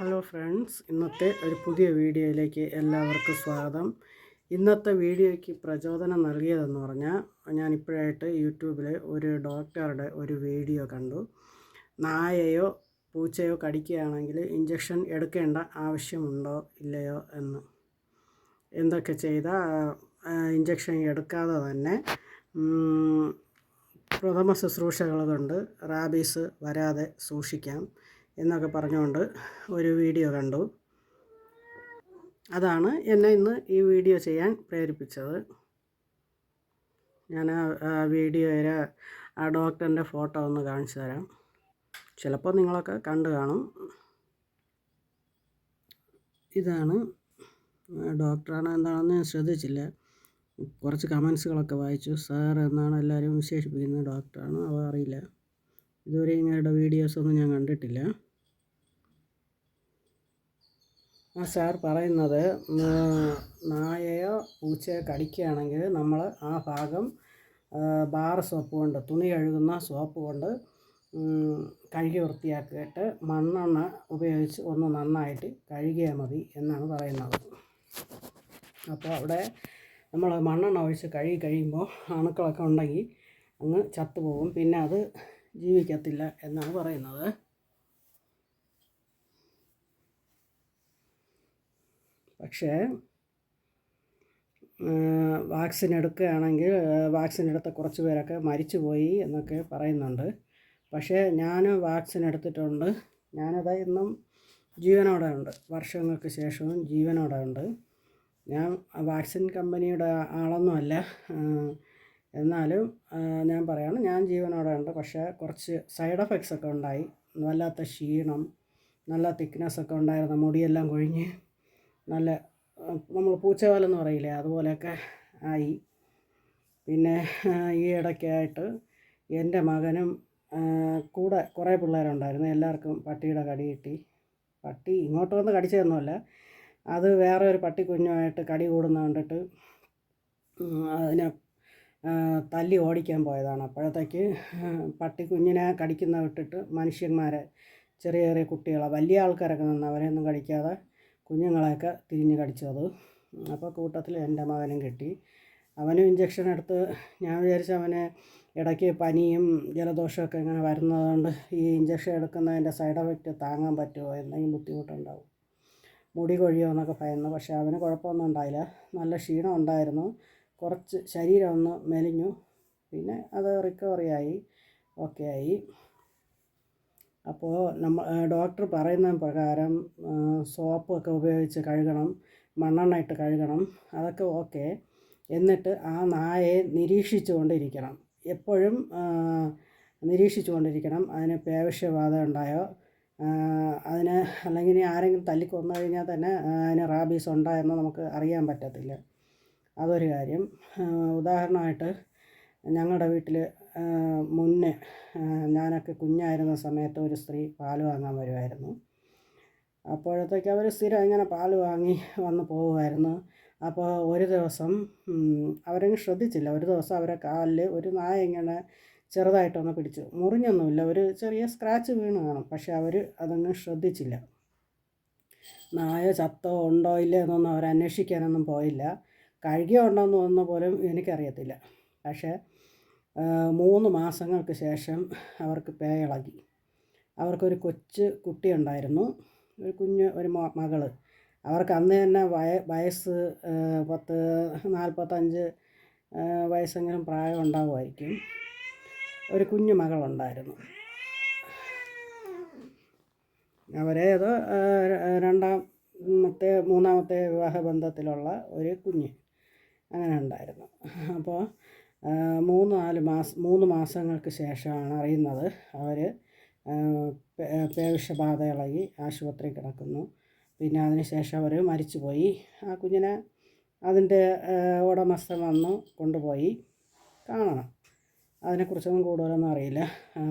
Hello friends ഇന്നത്തെ ഒരു പുതിയ വീഡിയോയിലേക്ക് എല്ലാവർക്കും സ്വാഗതം. ഇന്നത്തെ വീഡിയോയ്ക്ക് പ്രചോദനം നൽകിയതെന്ന് പറഞ്ഞാൽ ഞാനിപ്പോഴായിട്ട് യൂട്യൂബിൽ ഒരു ഡോക്ടറുടെ ഒരു വീഡിയോ കണ്ടു. നായയോ പൂച്ചയോ കടിക്കുകയാണെങ്കിൽ ഇഞ്ചക്ഷൻ എടുക്കേണ്ട ആവശ്യമുണ്ടോ ഇല്ലയോ എന്ന്. എന്തൊക്കെ ചെയ്താൽ ഇഞ്ചക്ഷൻ എടുക്കാതെ തന്നെ പ്രഥമ ശുശ്രൂഷകൾ കൊണ്ട് റാബീസ് വരാതെ സൂക്ഷിക്കാം. എന്നൊക്കെ പറഞ്ഞുകൊണ്ട് ഒരു വീഡിയോ കണ്ടു. അതാണ് എന്നെ ഇന്ന് ഈ വീഡിയോ ചെയ്യാൻ പ്രേരിപ്പിച്ചത്. ഞാൻ ആ വീഡിയോ വീഡിയോയിലെ ആ ഡോക്ടറിന്റെ ഫോട്ടോ ഒന്ന് കാണിച്ചു തരാം. ചിലപ്പോൾ നിങ്ങളൊക്കെ കണ്ടു കാണും. ഇതാണ് ഡോക്ടറാണ് എന്താണെന്ന് ഞാൻ ശ്രദ്ധിച്ചില്ല. കുറച്ച് കമൻസുകളൊക്കെ വായിച്ചു. സാർ എന്നാണ് എല്ലാവരും വിശേഷിപ്പിക്കുന്നത്? ഡോക്ടറാണ്? അവ അറിയില്ല. ഇതുവരെ ഇങ്ങനെയുള്ള വീഡിയോസൊന്നും ഞാൻ കണ്ടിട്ടില്ല. ആ സാർ പറയുന്നത് നായയോ പൂച്ചയോ കടിക്കുകയാണെങ്കിൽ നമ്മൾ ആ ഭാഗം ബാർ സോപ്പ് കൊണ്ട് തുണി കഴുകുന്ന സോപ്പ് കൊണ്ട് കഴുകി വൃത്തിയാക്കിയിട്ട് മണ്ണെണ്ണ ഉപയോഗിച്ച് ഒന്ന് നന്നായിട്ട് കഴുകിയാൽ മതി എന്നാണ് പറയുന്നത്. അപ്പോൾ അവിടെ നമ്മൾ മണ്ണെണ്ണ ഒഴിച്ച് കഴുകി കഴിയുമ്പോൾ അണുക്കളൊക്കെ ഉണ്ടെങ്കിൽ അങ്ങ് ചത്തുപോകും. പിന്നെ അത് ജീവിക്കത്തില്ല എന്നാണ് പറയുന്നത്. പക്ഷേ വാക്സിൻ എടുക്കുകയാണെങ്കിൽ വാക്സിൻ എടുത്ത കുറച്ച് പേരൊക്കെ മരിച്ചുപോയി എന്നൊക്കെ പറയുന്നുണ്ട്. പക്ഷേ ഞാൻ വാക്സിൻ എടുത്തിട്ടുണ്ട്. ഞാനത് ഇന്നും ജീവനോടെ ഉണ്ട്. വർഷങ്ങൾക്ക് ശേഷവും ജീവനോടെ ഉണ്ട്. ഞാൻ വാക്സിൻ കമ്പനിയുടെ ആളൊന്നുമല്ല. എന്നാലും ഞാൻ പറയാണ് ഞാൻ ജീവനോടെ ഉണ്ട് പക്ഷേ കുറച്ച് സൈഡ് എഫക്ട്സ് ഒക്കെ ഉണ്ടായി. വല്ലാത്ത ക്ഷീണം നല്ല തിക്നെസ് ഒക്കെ ഉണ്ടായിരുന്നു. മുടിയെല്ലാം കൊഴിഞ്ഞ് നല്ല നമ്മൾ പൂച്ചവാലെന്ന് പറയില്ലേ അതുപോലെയൊക്കെ ആയി. പിന്നെ ഈ ഇടയ്ക്കായിട്ട് എന്റെ മകനും കൂടെ കുറേ പിള്ളേരുണ്ടായിരുന്നു. എല്ലാവർക്കും പട്ടിയുടെ കടി കിട്ടി. പട്ടി ഇങ്ങോട്ട് വന്ന് കടിച്ചതൊന്നുമല്ല. അത് വേറെ ഒരു പട്ടി കുഞ്ഞുമായിട്ട് കടി കൂടുന്ന കണ്ടിട്ട് അതിനെ തല്ലി ഓടിക്കാൻ പോയതാണ്. അപ്പോഴത്തേക്ക് പട്ടി കുഞ്ഞിനെ കടിക്കുന്ന വിട്ടിട്ട് മനുഷ്യന്മാരെ ചെറിയ ചെറിയ കുട്ടികളെ വലിയ ആൾക്കാരൊക്കെ നിന്ന് അവരെയൊന്നും കടിക്കാതെ കുഞ്ഞുങ്ങളെയൊക്കെ തിരിഞ്ഞ് കടിച്ചത് അപ്പോൾ കൂട്ടത്തിൽ എന്റെ മകനും കിട്ടി. അവനും ഇഞ്ചക്ഷൻ എടുത്ത് ഞാൻ വിചാരിച്ച അവന് ഇടയ്ക്ക് പനിയും ജലദോഷമൊക്കെ ഇങ്ങനെ വരുന്നതുകൊണ്ട് ഈ ഇഞ്ചക്ഷൻ എടുക്കുന്നതിന്റെ സൈഡ് എഫക്റ്റ് താങ്ങാൻ പറ്റുമോ എന്തെങ്കിലും ബുദ്ധിമുട്ടുണ്ടാവും. മുടി കൊഴിയോ എന്നൊക്കെ ഭയന്നു പക്ഷേ അവന് കുഴപ്പമൊന്നും ഉണ്ടായില്ല. നല്ല ക്ഷീണം ഉണ്ടായിരുന്നു. കുറച്ച് ശരീരം ഒന്ന് മെലിഞ്ഞു. പിന്നെ അത് റിക്കവറി ആയി ഓക്കെ ആയി. അപ്പോൾ നമ്മ ഡോക്ടർ പറയുന്ന പ്രകാരം സോപ്പൊക്കെ ഉപയോഗിച്ച് കഴുകണം മണ്ണെണ്ണ ഇട്ട് കഴുകണം അതൊക്കെ ഓക്കെ എന്നിട്ട് ആ നായയെ നിരീക്ഷിച്ചു കൊണ്ടിരിക്കണം. എപ്പോഴും നിരീക്ഷിച്ചു കൊണ്ടിരിക്കണം. അതിന് പേവിഷ്യബാധ ഉണ്ടായോ? അതിന് അല്ലെങ്കിൽ ആരെങ്കിലും തല്ലിക്കൊന്നു കഴിഞ്ഞാൽ തന്നെ അതിന് റാബീസ് ഉണ്ടായെന്ന് നമുക്ക് അറിയാൻ പറ്റത്തില്ല. അതൊരു കാര്യം. ഉദാഹരണമായിട്ട് ഞങ്ങളുടെ വീട്ടിൽ മുന്നേ ഞാനൊക്കെ കുഞ്ഞായിരുന്ന സമയത്ത് ഒരു സ്ത്രീ പാൽ വാങ്ങാൻ വരുമായിരുന്നു അപ്പോഴത്തേക്ക് അവർ സ്ഥിരം ഇങ്ങനെ പാൽ വാങ്ങി വന്ന് പോകുമായിരുന്നു അപ്പോൾ ഒരു ദിവസം അവരങ്ങ് ശ്രദ്ധിച്ചില്ല. ഒരു ദിവസം അവരെ കാലിൽ ഒരു നായ ഇങ്ങനെ ചെറുതായിട്ടൊന്ന് പിടിച്ചു. മുറിഞ്ഞൊന്നുമില്ല. ഒരു ചെറിയ സ്ക്രാച്ച് വീണ് കാണും. പക്ഷെ അവർ അതങ്ങ് ശ്രദ്ധിച്ചില്ല. നായ ചത്തോ ഉണ്ടോ ഇല്ലേ എന്നൊന്നും അവർ അന്വേഷിക്കാനൊന്നും പോയില്ല. കഴുകിയോ ഉണ്ടോ എന്ന് തോന്നുന്ന പോലും എനിക്കറിയത്തില്ല. പക്ഷേ മൂന്ന് മാസങ്ങൾക്ക് ശേഷം അവർക്ക് പേ പേയിളകി അവർക്കൊരു കൊച്ചു കുട്ടി ഉണ്ടായിരുന്നു ഒരു കുഞ്ഞ് ഒരു മകൾ അവർക്ക് അന്ന് തന്നെ വയ വയസ്സ് പത്ത് നാൽപ്പത്തഞ്ച് വയസ്സെങ്കിലും പ്രായം ഉണ്ടാകുമായിരിക്കും ഒരു കുഞ്ഞു മകളുണ്ടായിരുന്നു. അവരെ അത് രണ്ടാമത്തെ മൂന്നാമത്തെ വിവാഹബന്ധത്തിലുള്ള ഒരു കുഞ്ഞ്. അങ്ങനെ ഉണ്ടായിരുന്നു. അപ്പോൾ മൂന്ന് നാല് മാസം മൂന്ന് മാസങ്ങൾക്ക് ശേഷമാണ് അറിയുന്നത് അവർ പേവിഷബാധ ഇളകി ആശുപത്രി കിടക്കുന്നു. പിന്നെ അതിന് ശേഷം അവർ മരിച്ചുപോയി. ആ കുഞ്ഞിനെ അതിന്റെ ഉടമസ്ഥൻ വന്ന് കൊണ്ടുപോയി കാണണം. അതിനെക്കുറിച്ചൊന്നും കൂടുതലൊന്നും അറിയില്ല.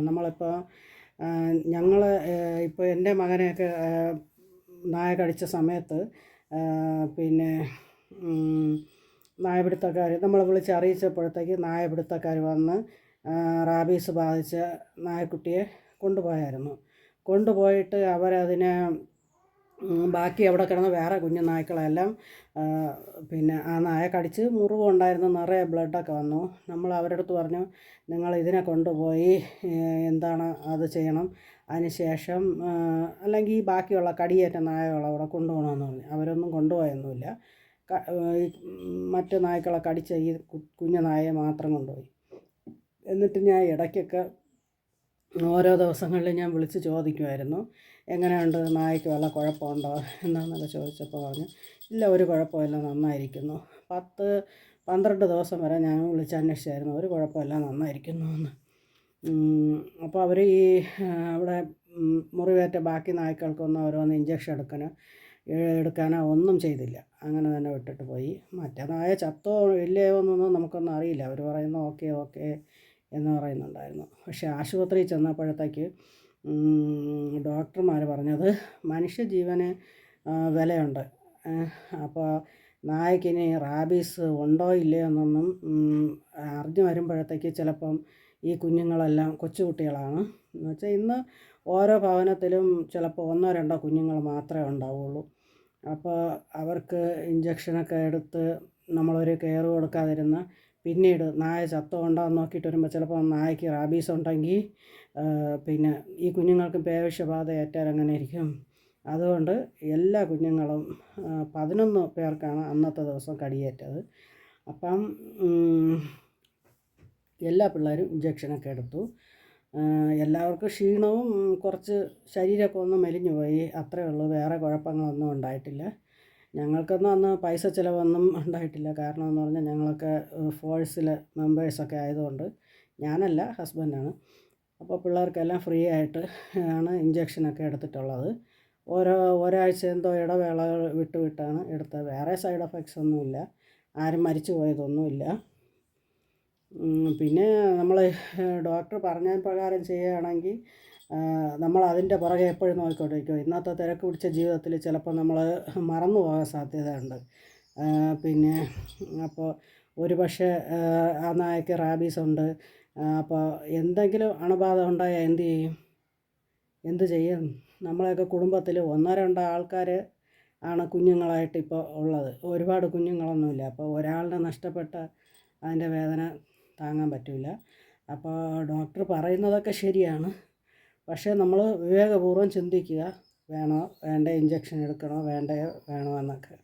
നമ്മളിപ്പോൾ ഞങ്ങൾ ഇപ്പോൾ എന്റെ മകനെയൊക്കെ നായ കടിച്ച സമയത്ത് പിന്നെ നായപിടുത്തക്കാർ നമ്മളെ വിളിച്ച് അറിയിച്ചപ്പോഴത്തേക്ക് നായപിടുത്തക്കാർ വന്ന് റാബീസ് ബാധിച്ച നായക്കുട്ടിയെ കൊണ്ടുപോയായിരുന്നു. കൊണ്ടുപോയിട്ട് അവരതിനെ ബാക്കി അവിടെ കിടന്ന വേറെ കുഞ്ഞു നായ്ക്കളെല്ലാം പിന്നെ ആ നായ കടിച്ച് മുറിവുണ്ടായിരുന്നു നിറയെ ബ്ലഡൊക്കെ വന്നു. നമ്മൾ അവരുടെ അടുത്ത് പറഞ്ഞു നിങ്ങൾ ഇതിനെ കൊണ്ടുപോയി എന്താണ് അത് ചെയ്യണം? അതിന് ശേഷം അല്ലെങ്കിൽ ഈ ബാക്കിയുള്ള കടിയേറ്റ നായകളെ അവിടെ കൊണ്ടുപോകണമെന്ന് പറഞ്ഞു. അവരൊന്നും കൊണ്ടുപോയൊന്നുമില്ല. മറ്റ് നായ്ക്കളെ കടിച്ച ഈ കുഞ്ഞു നായയെ മാത്രം കൊണ്ടുപോയി. എന്നിട്ട് ഞാൻ ഇടയ്ക്കൊക്കെ ഓരോ ദിവസങ്ങളിൽ ഞാൻ വിളിച്ച് ചോദിക്കുമായിരുന്നു. എങ്ങനെയുണ്ട്? നായ്ക്ക് വല്ല കുഴപ്പമുണ്ടോ? എന്നാന്നൊക്കെ ചോദിച്ചപ്പോൾ പറഞ്ഞു ഇല്ല ഒരു കുഴപ്പമില്ല നന്നായിരിക്കുന്നു. പത്ത് പന്ത്രണ്ട് ദിവസം വരെ ഞാൻ വിളിച്ച് അന്വേഷിച്ചായിരുന്നു. ഒരു കുഴപ്പമില്ല നന്നായിരിക്കുന്നു എന്ന്. അപ്പോൾ അവർ ഈ അവിടെ മുറിവേറ്റ ബാക്കി നായ്ക്കൾക്കൊന്നും ഓരോന്ന് ഇഞ്ചക്ഷൻ എടുക്കാനോ ഏ- എടുക്കാനോ ഒന്നും ചെയ്തില്ല. അങ്ങനെ തന്നെ വിട്ടിട്ട് പോയി. മറ്റേ നായ ചത്തോ ഇല്ലയോ എന്നൊന്നും നമുക്കൊന്നും അറിയില്ല. അവർ പറയുന്നു ഓക്കെ ഓക്കെ എന്ന് പറയുന്നുണ്ടായിരുന്നു. പക്ഷേ ആശുപത്രിയിൽ ചെന്നപ്പോഴത്തേക്ക് ഡോക്ടർമാർ പറഞ്ഞത് മനുഷ്യജീവന് വിലയുണ്ട്. അപ്പോൾ നായക്കിന് റാബീസ് ഉണ്ടോ ഇല്ലയോ എന്നൊന്നും അറിഞ്ഞു വരുമ്പോഴത്തേക്ക് ചിലപ്പം ഈ കുഞ്ഞുങ്ങളെല്ലാം കൊച്ചുകുട്ടികളാണ്. എന്ന് വെച്ചാൽ ഇന്ന് ഓരോ ഭവനത്തിലും ചിലപ്പോൾ ഒന്നോ രണ്ടോ കുഞ്ഞുങ്ങൾ മാത്രമേ ഉണ്ടാവുള്ളൂ. അപ്പോൾ അവർക്ക് ഇഞ്ചക്ഷനൊക്കെ എടുത്ത് നമ്മളൊരു കെയർ കൊടുക്കാതിരുന്ന പിന്നീട് നായ ചത്തോ ഉണ്ടോ എന്ന് നോക്കിയിട്ട് വരുമ്പോൾ ചിലപ്പോൾ നായക്ക് റാബീസ് ഉണ്ടെങ്കിൽ പിന്നെ ഈ കുഞ്ഞുങ്ങൾക്ക് പേവിഷബാധ ഏറ്റാൽ അങ്ങനെ ഇരിക്കും. അതുകൊണ്ട് എല്ലാ കുഞ്ഞുങ്ങളും പതിനൊന്ന് പേർക്കാണ് അന്നത്തെ ദിവസം കടിയേറ്റത്. അപ്പം എല്ലാ പിള്ളേരും ഇഞ്ചക്ഷനൊക്കെ എടുത്തു. എല്ലാവർക്കും ക്ഷീണവും കുറച്ച് ശരീരമൊക്കെ ഒന്ന് മെലിഞ്ഞു പോയി. അത്രയേ ഉള്ളൂ. വേറെ കുഴപ്പങ്ങളൊന്നും ഉണ്ടായിട്ടില്ല. ഞങ്ങൾക്കൊന്നും അന്ന് പൈസ ചിലവൊന്നും ഉണ്ടായിട്ടില്ല. കാരണം എന്ന് പറഞ്ഞാൽ ഞങ്ങളൊക്കെ ഫോഴ്സിലെ മെമ്പേഴ്സൊക്കെ ആയതുകൊണ്ട് ഞാനല്ല ഹസ്ബൻഡാണ് അപ്പോൾ പിള്ളേർക്കെല്ലാം ഫ്രീ ആയിട്ട് ആണ് ഇഞ്ചക്ഷനൊക്കെ എടുത്തിട്ടുള്ളത്. ഓരോ ഒരാഴ്ച എന്തോ ഇടവേളകൾ വിട്ട് വിട്ടാണ് എടുത്തത്. വേറെ സൈഡ് എഫക്ട്സ് ഒന്നുമില്ല. ആരും മരിച്ചു പോയതൊന്നുമില്ല. പിന്നെ നമ്മൾ ഡോക്ടർ പറഞ്ഞ പ്രകാരം ചെയ്യുകയാണെങ്കിൽ നമ്മൾ അതിന്റെ പുറകെ എപ്പോഴും നോക്കിക്കൊണ്ടിരിക്കും. ഇന്നത്തെ തിരക്ക് പിടിച്ച ജീവിതത്തിൽ ചിലപ്പോൾ നമ്മൾ മറന്നു പോകാൻ സാധ്യതയുണ്ട്. പിന്നെ അപ്പോൾ ഒരു പക്ഷേ ആ നായക്ക് റാബീസ് ഉണ്ട്. അപ്പോൾ എന്തെങ്കിലും അണുബാധ ഉണ്ടായാൽ എന്ത് ചെയ്യും? എന്ത് ചെയ്യും? നമ്മളെയൊക്കെ കുടുംബത്തിൽ ഒന്നോ രണ്ടോ ആൾക്കാർ ആണ് കുഞ്ഞുങ്ങളായിട്ട് ഇപ്പോൾ ഉള്ളത്. ഒരുപാട് കുഞ്ഞുങ്ങളൊന്നുമില്ല. അപ്പോൾ ഒരാളിനെ നഷ്ടപ്പെട്ട അതിന്റെ വേദന താങ്ങാൻ പറ്റില്ല അപ്പോൾ ഡോക്ടർ പറയുന്നതൊക്കെ ശരിയാണ്. പക്ഷേ നമ്മൾ വിവേകപൂർവം ചിന്തിക്കുക. വേണോ? വേണ്ട ഇഞ്ചക്ഷൻ എടുക്കണോ? വേണ്ടയോ വേണോ എന്നൊക്കെ.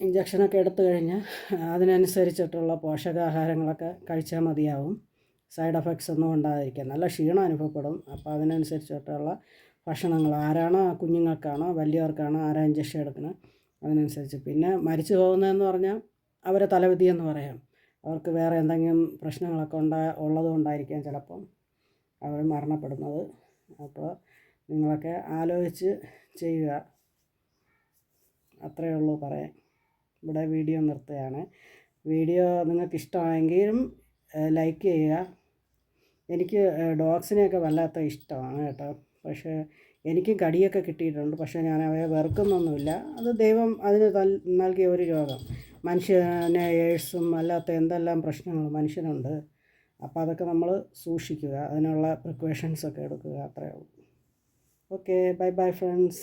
ഇഞ്ചക്ഷനൊക്കെ എടുത്തു കഴിഞ്ഞാൽ അതിനനുസരിച്ചിട്ടുള്ള പോഷകാഹാരങ്ങളൊക്കെ കഴിച്ചാൽ മതിയാവും. സൈഡ് എഫക്ട്സ് ഒന്നും ഉണ്ടായിരിക്കാം നല്ല ക്ഷീണം അനുഭവപ്പെടും. അപ്പോൾ അതിനനുസരിച്ചിട്ടുള്ള ഭക്ഷണങ്ങൾ ആരാണോ കുഞ്ഞുങ്ങൾക്കാണോ വലിയവർക്കാണോ ആരാ ഇഞ്ചക്ഷൻ എടുക്കുന്നത് അതിനനുസരിച്ച്. പിന്നെ മരിച്ചു പോകുന്നതെന്ന് പറഞ്ഞാൽ അവരെ തലവിധി എന്ന് പറയാം. അവർക്ക് വേറെ എന്തെങ്കിലും പ്രശ്നങ്ങളൊക്കെ ഉണ്ടാ ഉള്ളതുകൊണ്ടായിരിക്കാം ചിലപ്പം അവർ മരണപ്പെടുന്നത്. അപ്പോൾ നിങ്ങളൊക്കെ ആലോചിച്ച് ചെയ്യുക. അത്രയേ ഉള്ളൂ പറയാൻ. ഇവിടെ വീഡിയോ നിർത്തുകയാണ്. വീഡിയോ നിങ്ങൾക്ക് ഇഷ്ടമായെങ്കിലും ലൈക്ക് ചെയ്യുക. എനിക്ക് ഡോഗ്സിനെയൊക്കെ വല്ലാത്ത ഇഷ്ടമാണ് കേട്ടോ. പക്ഷേ എനിക്കും കടിയൊക്കെ കിട്ടിയിട്ടുണ്ട്. പക്ഷേ ഞാൻ അവയെ വെറുക്കുന്നൊന്നുമില്ല. അത് ദൈവം അതിന് നൽകിയ ഒരു രോഗം. മനുഷ്യനെ എയ്ഡ്സും അല്ലാത്ത എന്തെല്ലാം പ്രശ്നങ്ങൾ മനുഷ്യനുണ്ട് അപ്പോൾ അതൊക്കെ നമ്മൾ സൂക്ഷിക്കുക അതിനുള്ള പ്രിക്കോഷൻസ് ഒക്കെ എടുക്കുക അത്രയേ ഉള്ളൂ. Okay bye bye friends.